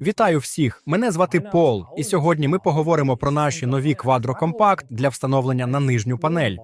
Вітаю всіх! Мене звати Пол, і сьогодні ми поговоримо про наші нові квадрокомпакт для встановлення на нижню панель.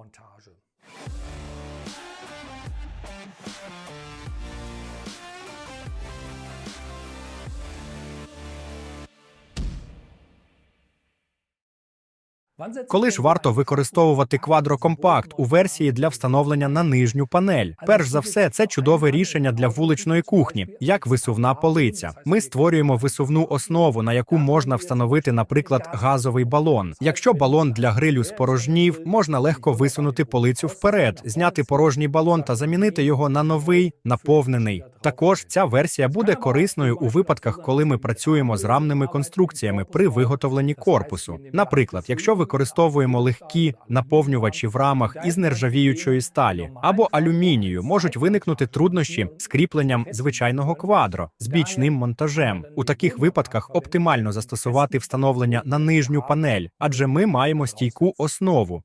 Коли ж варто використовувати квадрокомпакт у версії для встановлення на нижню панель? Перш за все, це чудове рішення для вуличної кухні, як висувна полиця. Ми створюємо висувну основу, на яку можна встановити, наприклад, газовий балон. Якщо балон для грилю спорожнів, можна легко висунути полицю вперед, зняти порожній балон та замінити його на новий наповнений. Також ця версія буде корисною у випадках, коли ми працюємо з рамними конструкціями при виготовленні корпусу. Наприклад, якщо використовуємо легкі наповнювачі в рамах із нержавіючої сталі або алюмінію, можуть виникнути труднощі з кріпленням звичайного квадро з бічним монтажем. У таких випадках оптимально застосувати встановлення на нижню панель, адже ми маємо стійку основу.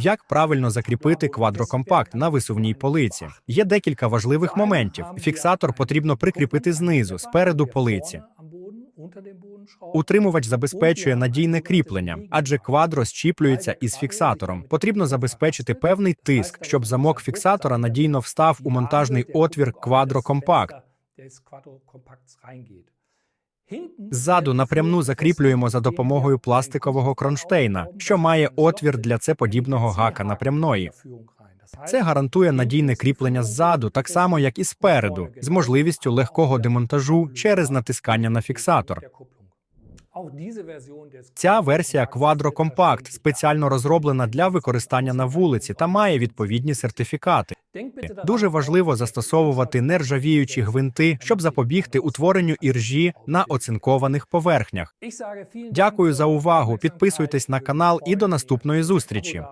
Як правильно закріпити квадрокомпакт на висувній полиці? Є декілька важливих моментів. Фіксатор потрібно прикріпити знизу, спереду полиці. Утримувач забезпечує надійне кріплення, адже квадро щіплюється із фіксатором. Потрібно забезпечити певний тиск, щоб замок фіксатора надійно встав у монтажний отвір квадрокомпакт. Ззаду напрямну закріплюємо за допомогою пластикового кронштейна, що має отвір для цеподібного гака напрямної. Це гарантує надійне кріплення ззаду, так само як і спереду, з можливістю легкого демонтажу через натискання на фіксатор. Ця версія Quadro Compact спеціально розроблена для використання на вулиці та має відповідні сертифікати. Дуже важливо застосовувати нержавіючі гвинти, щоб запобігти утворенню іржі на оцинкованих поверхнях. Дякую за увагу. Підписуйтесь на канал і до наступної зустрічі.